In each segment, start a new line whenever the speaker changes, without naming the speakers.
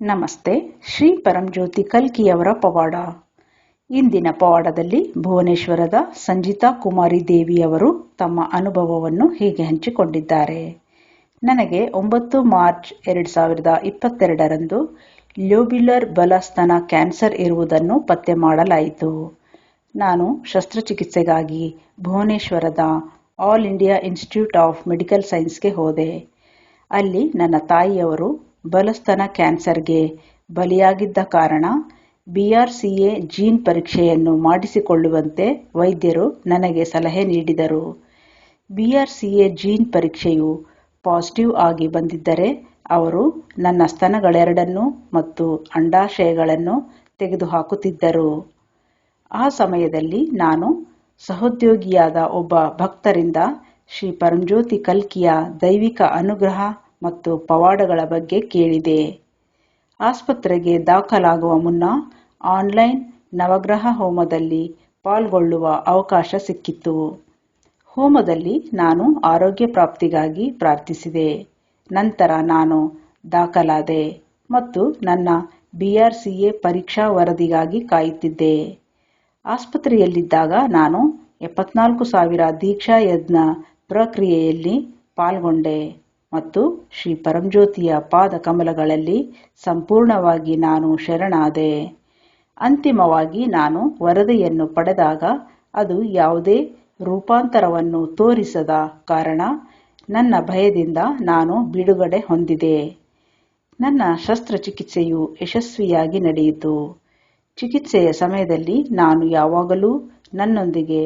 ನಮಸ್ತೆ, ಶ್ರೀ ಪರಂಜ್ಯೋತಿ ಕಲ್ಕಿಯವರ ಪವಾಡ. ಇಂದಿನ ಪವಾಡದಲ್ಲಿ ಭುವನೇಶ್ವರದ ಸಂಜಿತಾ ಕುಮಾರಿ ದೇವಿಯವರು ತಮ್ಮ ಅನುಭವವನ್ನು ಹೀಗೆ ಹಂಚಿಕೊಂಡಿದ್ದಾರೆ. ನನಗೆ ಒಂಬತ್ತು ಮಾರ್ಚ್ ಎರಡು ಸಾವಿರದ ಇಪ್ಪತ್ತೆರಡರಂದು ಲ್ಯೂಬ್ಯುಲರ್ ಬಲಸ್ತನ ಕ್ಯಾನ್ಸರ್ ಇರುವುದನ್ನು ಪತ್ತೆ ಮಾಡಲಾಯಿತು. ನಾನು ಶಸ್ತ್ರಚಿಕಿತ್ಸೆಗಾಗಿ ಭುವನೇಶ್ವರದ All India Institute of Medical ಸೈನ್ಸ್ಗೆ ಹೋದೆ. ಅಲ್ಲಿ ನನ್ನ ತಾಯಿಯವರು ಬಲಸ್ತನ ಕ್ಯಾನ್ಸರ್ಗೆ ಬಲಿಯಾಗಿದ್ದ ಕಾರಣ ಬಿ.ಆರ್.ಸಿ.ಎ ಜೀನ್ ಪರೀಕ್ಷೆಯನ್ನು ಮಾಡಿಸಿಕೊಳ್ಳುವಂತೆ ವೈದ್ಯರು ನನಗೆ ಸಲಹೆ ನೀಡಿದರು. ಬಿ.ಆರ್.ಸಿ.ಎ ಜೀನ್ ಪರೀಕ್ಷೆಯು ಪಾಸಿಟಿವ್ ಆಗಿ ಬಂದಿದ್ದರೆ ಅವರು ನನ್ನ ಸ್ತನಗಳೆರಡನ್ನೂ ಮತ್ತು ಅಂಡಾಶಯಗಳನ್ನು ತೆಗೆದುಹಾಕುತ್ತಿದ್ದರು. ಆ ಸಮಯದಲ್ಲಿ ನಾನು ಸಹೋದ್ಯೋಗಿಯಾದ ಒಬ್ಬ ಭಕ್ತರಿಂದ ಶ್ರೀ ಪರಂಜ್ಯೋತಿ ಕಲ್ಕಿಯ ದೈವಿಕ ಅನುಗ್ರಹ ಮತ್ತು ಪವಾಡಗಳ ಬಗ್ಗೆ ಕೇಳಿದೆ. ಆಸ್ಪತ್ರೆಗೆ ದಾಖಲಾಗುವ ಮುನ್ನ ಆನ್ಲೈನ್ ನವಗ್ರಹ ಹೋಮದಲ್ಲಿ ಪಾಲ್ಗೊಳ್ಳುವ ಅವಕಾಶ ಸಿಕ್ಕಿತ್ತು ಹೋಮದಲ್ಲಿ ನಾನು ಆರೋಗ್ಯ ಪ್ರಾಪ್ತಿಗಾಗಿ ಪ್ರಾರ್ಥಿಸಿದೆ. ನಂತರ ನಾನು ದಾಖಲಾದೆ ಮತ್ತು ನನ್ನ ಬಿ ಆರ್ ಸಿ ಎ ಪರೀಕ್ಷಾ ವರದಿಗಾಗಿ ಕಾಯುತ್ತಿದ್ದೆ. ಆಸ್ಪತ್ರೆಯಲ್ಲಿದ್ದಾಗ ನಾನು ಎಪ್ಪತ್ನಾಲ್ಕು ಸಾವಿರ ದೀಕ್ಷಾ ಯಜ್ಞ ಪ್ರಕ್ರಿಯೆಯಲ್ಲಿ ಪಾಲ್ಗೊಂಡೆ. ಮತ್ತು ಶ್ರೀ ಪರಂಜ್ಯೋತಿಯ ಪಾದ ಕಮಲಗಳಲ್ಲಿ ಸಂಪೂರ್ಣವಾಗಿ ನಾನು ಶರಣಾದೆ. ಅಂತಿಮವಾಗಿ ನಾನು ವರದಿಯನ್ನು ಪಡೆದಾಗ ಅದು ಯಾವುದೇ ರೂಪಾಂತರವನ್ನು ತೋರಿಸದ ಕಾರಣ ನನ್ನ ಭಯದಿಂದ ನಾನು ಬಿಡುಗಡೆ ಹೊಂದಿದೆ. ನನ್ನ ಶಸ್ತ್ರಚಿಕಿತ್ಸೆಯು ಯಶಸ್ವಿಯಾಗಿ ನಡೆಯಿತು. ಚಿಕಿತ್ಸೆಯ ಸಮಯದಲ್ಲಿ ನಾನು ಯಾವಾಗಲೂ ನನ್ನೊಂದಿಗೆ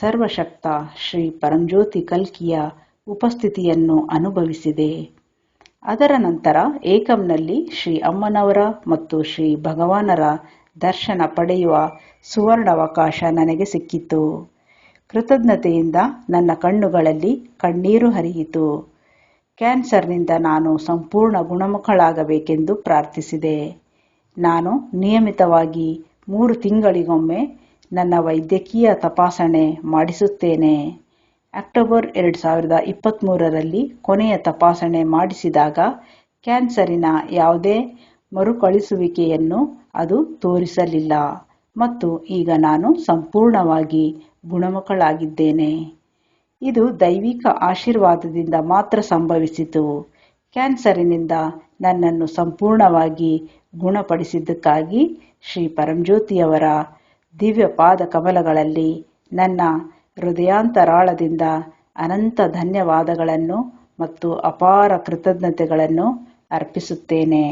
ಸರ್ವಶಕ್ತ ಶ್ರೀ ಪರಂಜ್ಯೋತಿ ಕಲ್ಕಿಯ ಉಪಸ್ಥಿತಿಯನ್ನು ಅನುಭವಿಸಿದೆ. ಅದರ ನಂತರ ಏಕಂನಲ್ಲಿ ಶ್ರೀ ಅಮ್ಮನವರ ಮತ್ತು ಶ್ರೀ ಭಗವಾನರ ದರ್ಶನ ಪಡೆಯುವ ಸುವರ್ಣಾವಕಾಶ ನನಗೆ ಸಿಕ್ಕಿತು. ಕೃತಜ್ಞತೆಯಿಂದ ನನ್ನ ಕಣ್ಣುಗಳಲ್ಲಿ ಕಣ್ಣೀರು ಹರಿಯಿತು. ಕ್ಯಾನ್ಸರ್ನಿಂದ ನಾನು ಸಂಪೂರ್ಣ ಗುಣಮುಖಳಾಗಬೇಕೆಂದು ಪ್ರಾರ್ಥಿಸಿದೆ. ನಾನು ನಿಯಮಿತವಾಗಿ ಮೂರು ತಿಂಗಳಿಗೊಮ್ಮೆ ನನ್ನ ವೈದ್ಯಕೀಯ ತಪಾಸಣೆ ಮಾಡಿಸುತ್ತೇನೆ. ಅಕ್ಟೋಬರ್ ಎರಡು ಸಾವಿರದ ಇಪ್ಪತ್ತ್ಮೂರರಲ್ಲಿ ಕೊನೆಯ ತಪಾಸಣೆ ಮಾಡಿಸಿದಾಗ ಕ್ಯಾನ್ಸರಿನ ಯಾವುದೇ ಮರುಕಳಿಸುವಿಕೆಯನ್ನು ಅದು ತೋರಿಸಲಿಲ್ಲ. ಮತ್ತು ಈಗ ನಾನು ಸಂಪೂರ್ಣವಾಗಿ ಗುಣಮುಖಳಾಗಿದ್ದೇನೆ. ಇದು ದೈವಿಕ ಆಶೀರ್ವಾದದಿಂದ ಮಾತ್ರ ಸಂಭವಿಸಿತು. ಕ್ಯಾನ್ಸರಿನಿಂದ ನನ್ನನ್ನು ಸಂಪೂರ್ಣವಾಗಿ ಗುಣಪಡಿಸಿದ್ದಕ್ಕಾಗಿ ಶ್ರೀ ಪರಂಜ್ಯೋತಿಯವರ ದಿವ್ಯ ಪಾದ ಕಮಲಗಳಲ್ಲಿ ನನ್ನ ಹೃದಯಾಂತರಾಳದಿಂದ ಅನಂತ ಧನ್ಯವಾದಗಳನ್ನು ಮತ್ತು ಅಪಾರ ಕೃತಜ್ಞತೆಗಳನ್ನು ಅರ್ಪಿಸುತ್ತೇನೆ.